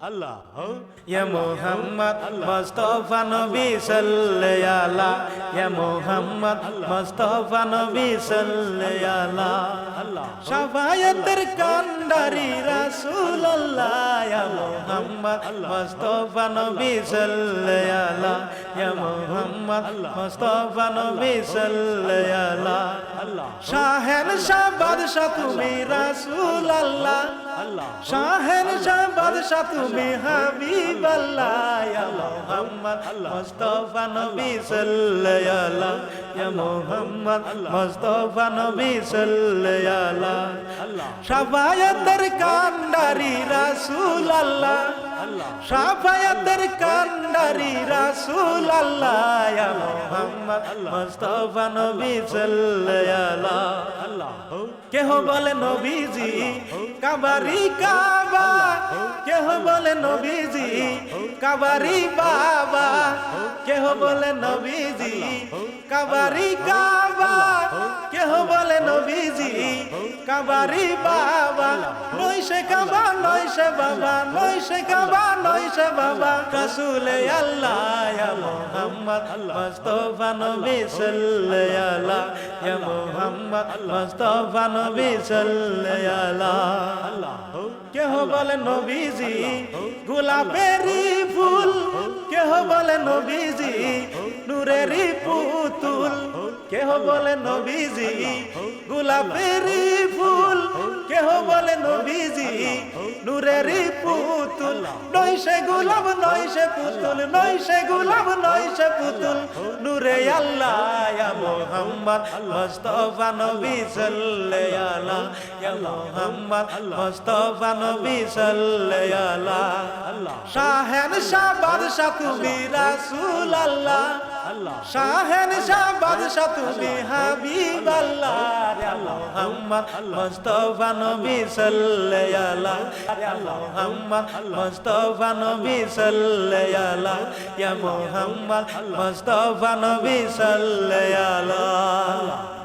আল্লাহ ইয়া মুহাম্মদ মুস্তাফা নবী সাল্লাল্লাহু। আলা ইয়া মুহাম্মদ মুস্তাফা নবী সাল্লাল্লাহু। আলা আল্লাহ। শাফায়াতের কান্ডারি ইয়া মুহাম্মদ মুস্তাফা নবী সাল্লাল্লাহু। আলা ইয়া মুহাম্মদ মুস্তাফা নবী সাল্লাল্লাহু। আলা শাহেন শাহ বাদশাহ তুমি রাসূলুল্লাহ। আল্লাহ। শাহ বাদশাহ তুমি হাবিব আল্লাহ ইয়া মুহাম্মদ, মুস্তাফা নবী সাল্লাল্লাহু আলাইহি ইয়া মুহাম্মদ, মুস্তাফা নবী সাল্লাল্লাহু। আলাইহি শাফায়াতের রাসূল আল্লাহ শাফায়াতের কান্ডারি রাসূল আল্লাহ। নবী সাল্লাল্লাহু কেহ বলে নবীজি? কাবারি কাবা। কেহ বলে নবীজি? কাবারি বাবা। কেহ বলে নবীজি? কাবারি কাবা। কেহ বলে নবীজি? কাবারি বাবা। নই সে কাবা নই সে বাবা। সে কাবা নই সে বাবা। রসুলে আল্লাহ, ইয়া মুহাম্মদ, মুস্তাফা নবী সাল্লাল্লাহু আলাইহি ইয়া মুহাম্মদ, মুস্তাফা নবী সাল্লাল্লাহু। আলাইহি কেহ বলে নবীজি, গোলাপেরই ফুল কেহ বলে নবীজি নূরেরই পুতুল। কেহ বলে নবীজি গোলাপেরই ফুল। কেহ বলে নবীজি নূরেরই পুতুল। নই সে গোলাপ নই সে পুতুল নই সে গোলাপ নই সে পুতুল। নূরে আল্লাহ, ইয়া মুহাম্মদ, মুস্তাফা নবী সাল্লাল্লাহু আলাইহি ইয়া মুহাম্মদ, মুস্তাফা নবী সাল্লাল্লাহু শাহেন শাহ বাদশাহ তুমি রাসূল আল্লাহ। শাহেন শাহ বাদশাহ তুমি হাবিব আল্লাহ। মুহাম্মদ মুস্তাফা নবী সাল্লাল্লাহু। মুহাম্মদ মুস্তাফা নবী সাল্লাল্লাহু। ইয়া মুহাম্মদ মুস্তাফা নবী সাল্লাল্লাহু।